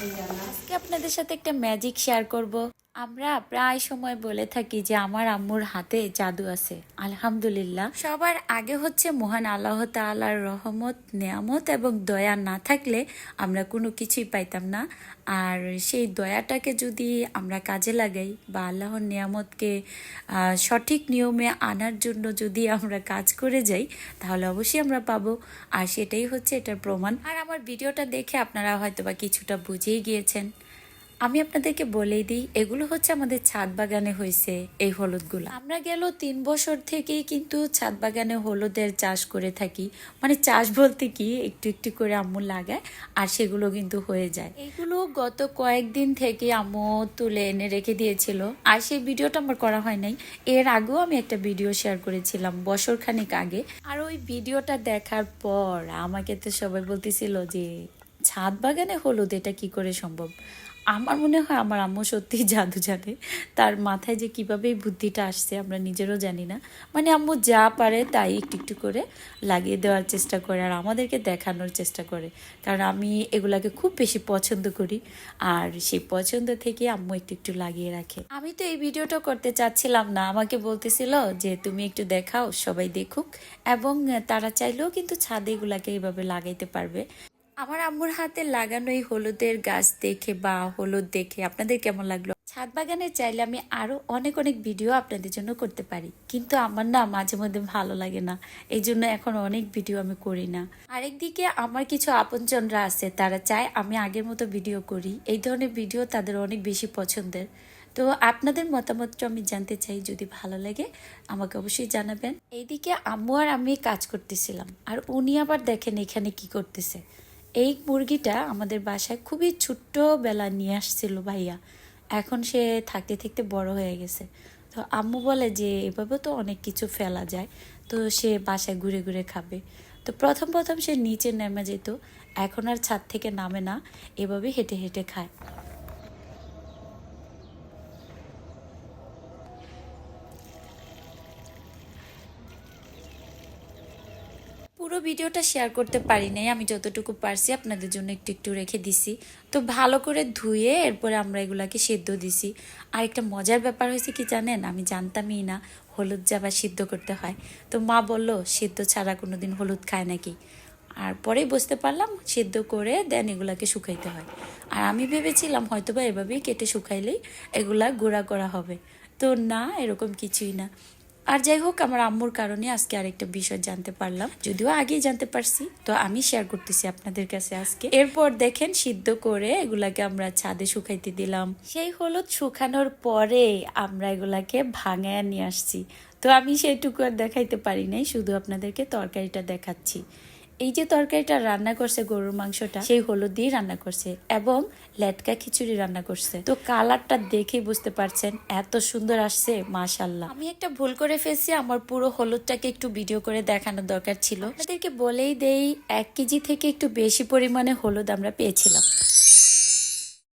আজকে আপনাদের সাথে একটা ম্যাজিক শেয়ার করব। আমরা প্রায় সময় বলে থাকি যে আমার আম্মুর হাতে জাদু আছে, আলহামদুলিল্লাহ। সবার আগে হচ্ছে মহান আল্লাহ তাআলার রহমত, নেয়ামত এবং দয়া না থাকলে আমরা কোনো কিছুই পাইতাম না। আর সেই দয়াটাকে যদি আমরা কাজে লাগাই বা আল্লাহর নিয়ামতকে সঠিক নিয়মে আনার জন্য যদি আমরা কাজ করে যাই, তাহলে অবশ্যই আমরা পাবো। আর সেটাই হচ্ছে এটার প্রমাণ। আর আমার ভিডিওটা দেখে আপনারা হয়তো বা কিছুটা বুঝেই গিয়েছেন। আমি আপনাদেরকে বলেই দিই, এগুলো হচ্ছে আমাদের ছাদ বাগানে হয়েছে এই হলুদগুলো। আমরা গেল তিন বছর থেকেই কিন্তু ছাদ বাগানে হলুদের চাষ করে থাকি। মানে চাষ বলতে কি? একটু একটু করে আম্মু লাগায় আর সেগুলো কিন্তু হয়ে যায়। এগুলো গত কয়েকদিন থেকে আম্মু তুলে এনে রেখে দিয়েছিল। আর সেই ভিডিওটা আমার করা হয় নাই। এর আগেও আমি একটা ভিডিও শেয়ার করেছিলাম বছর খানিক আগে। আর ওই ভিডিওটা দেখার পর আমাকে তো সবাই বলতেছিল যে, ছাদ বাগানে হলুদ, এটা কি করে সম্ভব? আমার মনে হয় আমার আম্মু সত্যি জাদু জানে। তার মাথায় যে কীভাবে বুদ্ধিটা আসছে আমরা নিজেরও জানি না। মানে আম্মু যা পারে তাই একটু একটু করে লাগিয়ে দেওয়ার চেষ্টা করে আর আমাদেরকে দেখানোর চেষ্টা করে। কারণ আমি এগুলাকে খুব বেশি পছন্দ করি আর সেই পছন্দ থেকে আম্মু একটু একটু লাগিয়ে রাখে। আমি তো এই ভিডিওটা করতে চাচ্ছিলাম না। আমাকে বলতেছিল যে তুমি একটু দেখাও, সবাই দেখুক। এবং তারা চাইলেও কিন্তু ছাদে এগুলাকে এইভাবে লাগাইতে পারবে। আমার আম্মুর হাতে লাগানো এই হলুদের গাছ দেখে বা হলুদ দেখে আপনাদের কেমন লাগল? ছাদ বাগানে চাইলে আমি আরও অনেক অনেক ভিডিও আপনাদের জন্য করতে পারি। কিন্তু আমার না মাঝে মধ্যে ভালো লাগে না। এই জন্য এখন অনেক ভিডিও আমি করি না। আরেকদিকে আমার কিছু আপনজনরা আছে, তারা চায় আমি আগের মতো ভিডিও করি। এই ধরনের ভিডিও তাদের অনেক বেশি পছন্দের। তো আপনাদের মতামতটা আমি জানতে চাই, যদি ভালো লাগে আমাকে অবশ্যই জানাবেন। এইদিকে আম্মু আর আমি কাজ করতেছিলাম। আর উনি আবার দেখেন এখানে কি করতেছে। এই মুরগিটা আমাদের বাসায় খুবই ছোট্ট বেলা নিয়ে আসছিল ভাইয়া। এখন সে থাকতে থাকতে বড় হয়ে গেছে। তো আম্মু বলে যে, এভাবে তো অনেক কিছু ফেলা যায়। তো সে বাসায় ঘুরে ঘুরে খাবে। তো প্রথম প্রথম সে নিচে নেমে যেত। এখন আর ছাদ থেকে নামে না। এভাবে হেঁটে হেঁটে খায়। পুরো ভিডিওটা শেয়ার করতে পারি নাই, আমি যতটুকু পারছি আপনাদের জন্য একটু একটু রেখে দিছি। তো ভালো করে ধুয়ে এরপরে আমরা এগুলাকে সেদ্ধ দিছি। আর একটা মজার ব্যাপার হয়েছে কি জানেন? আমি জানতামই না হলুদ যাবা সিদ্ধ করতে হয়। তো মা বলল, সিদ্ধ ছাড়া কোনোদিন হলুদ খায় নাকি? আর পরেই বুঝতে পারলাম, সিদ্ধ করে দেন এগুলাকে শুকাইতে হয়। আর আমি ভেবেছিলাম হয়তো বা এভাবেই কেটে শুকাইলেই এগুলা গুঁড়া করা হবে। তো না, এরকম কিছুই না। আর যাই হোক, আমার আম্মুর কারণে আজকে আরেকটা বিষয় জানতে পারলাম। যদিও আগেই জানতে পারছি, তো আমি শেয়ার করতেছি আপনাদের কাছে আজকে। এরপর দেখেন, সিদ্ধ করে এগুলাকে আমরা ছাদে শুকাইতে দিলাম। সেই হলুদ শুকানোর পরে আমরা এগুলাকে ভাঙায় নিয়ে আসছি। তো আমি সেইটুকু আর দেখাইতে পারি নাই, শুধু আপনাদেরকে তরকারিটা দেখাচ্ছি। এই যে তরকারিটা রান্না করছে গরুর মাংসটা, সেই হলুদ দিয়ে রান্না করছে এবং লেটকা খিচুড়ি রান্না করছে। তো কালারটা দেখেই বুঝতে পারছেন, এত সুন্দর আসছে মাশাল্লাহ আমি একটা ভুল করে ফেলছি, আমার পুরো হলুদটাকে একটু ভিডিও করে দেখানোর দরকার ছিল। আপনাদেরকে বলেই দেই, এক কেজি থেকে একটু বেশি পরিমাণে হলুদ আমরা পেয়েছিলাম।